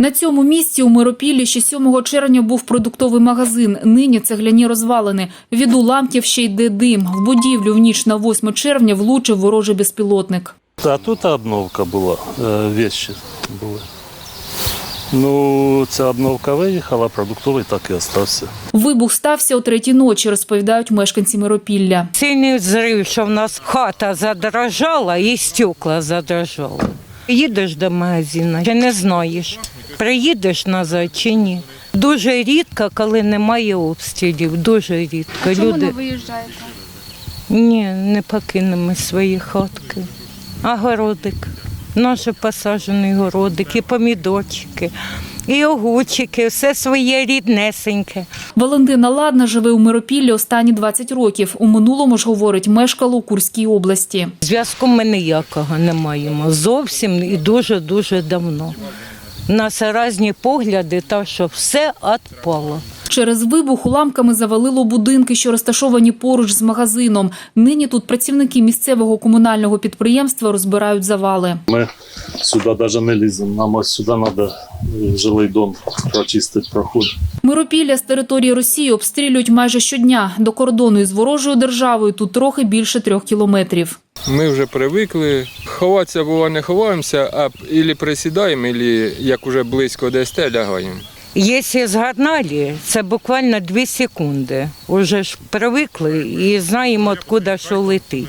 На цьому місці у Миропіллі ще 7 червня був продуктовий магазин. Нині цегляні розвалини. Від уламків ще йде дим. В будівлю в ніч на 8 червня влучив ворожий безпілотник. А тут обновка була, е, вещи були. Ну, ця обновка виїхала, продуктовий так і остався. Вибух стався о третій ночі, розповідають мешканці Миропілля. Сильний взрив, що в нас хата задрожала і стекла задрожали. Їдеш до магазину, чи не знаєш, приїдеш назад чи ні. Дуже рідко, коли немає обстрілів, дуже рідко. Чому Люди не виїжджаєте? ні, не покинемо свої хатки. А городик, наш посаджений городик, і помідорчики, і огурчики, все своє ріднесеньке. Валентина Ладна живе у Миропіллі останні 20 років. У минулому ж, говорить, мешкала у Курській області. Зв'язку ми ніякого не маємо. Зовсім і дуже-дуже давно. Нас різні погляди, та що все відпало. Через вибух уламками завалило будинки, що розташовані поруч з магазином. Нині тут працівники місцевого комунального підприємства розбирають завали. Ми сюди навіть не ліземо. Нам ось сюди треба жилий дом прочистити проход. Миропілля з території Росії обстрілюють майже щодня. До кордону із ворожою державою тут трохи більше трьох кілометрів. Ми вже привикли. Ховатися бува не ховаємося, а ілі присідаємо, ілі як уже близько десь лягаємо. Якщо згадали, це буквально 2 секунди. Уже ж привикли і знаємо, откуда що летить.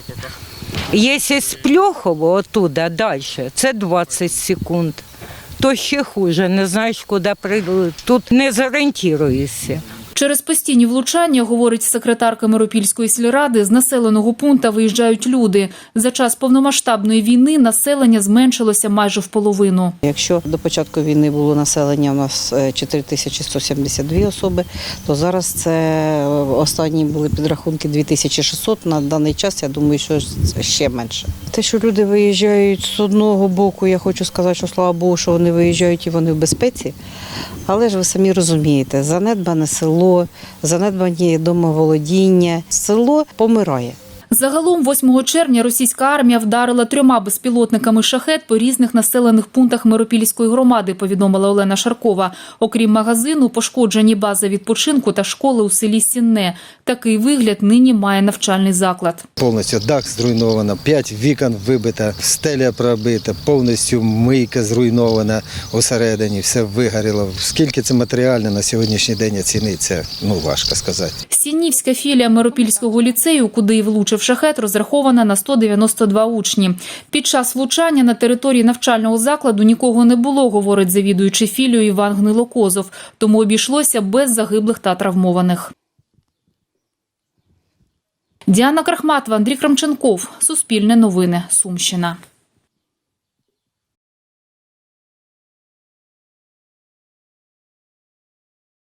Якщо з Пльохово оттуда далі, це 20 секунд. То ще хуже, не знаєш, куди прийти. Тут не зорієнтуєшся. Через постійні влучання, говорить секретарка Миропільської сільради, з населеного пункту виїжджають люди. За час повномасштабної війни населення зменшилося майже в половину. Якщо до початку війни було населення у нас е, 4172 особи, то зараз це е, останні були підрахунки 2600. На даний час я думаю, що ще менше. Те, що люди виїжджають з одного боку, я хочу сказати, що слава Богу, що вони виїжджають і вони в безпеці. Але ж ви самі розумієте, занедбане село, занедбані домоволодіння, село помирає. Загалом 8 червня російська армія вдарила трьома безпілотниками шахет по різних населених пунктах Миропільської громади, повідомила Олена Шаркова. Окрім магазину, пошкоджені бази відпочинку та школи у селі Сінне. Такий вигляд нині має навчальний заклад. Повністю дах зруйновано, п'ять вікон вибито, стеля пробита, повністю мийка зруйнована усередині, все вигоріло. Скільки це матеріально на сьогоднішній день оціниться, ну важко сказати. Сіннівська філія Миропільського ліцею, куди й влучив шахет, розрахована на 192 учні. Під час влучання на території навчального закладу нікого не було, говорить завідуючий філію Іван Гнилокозов. Тому обійшлося без загиблих та травмованих. Діана Крахматова, Андрій Крамченков. Суспільне новини. Сумщина.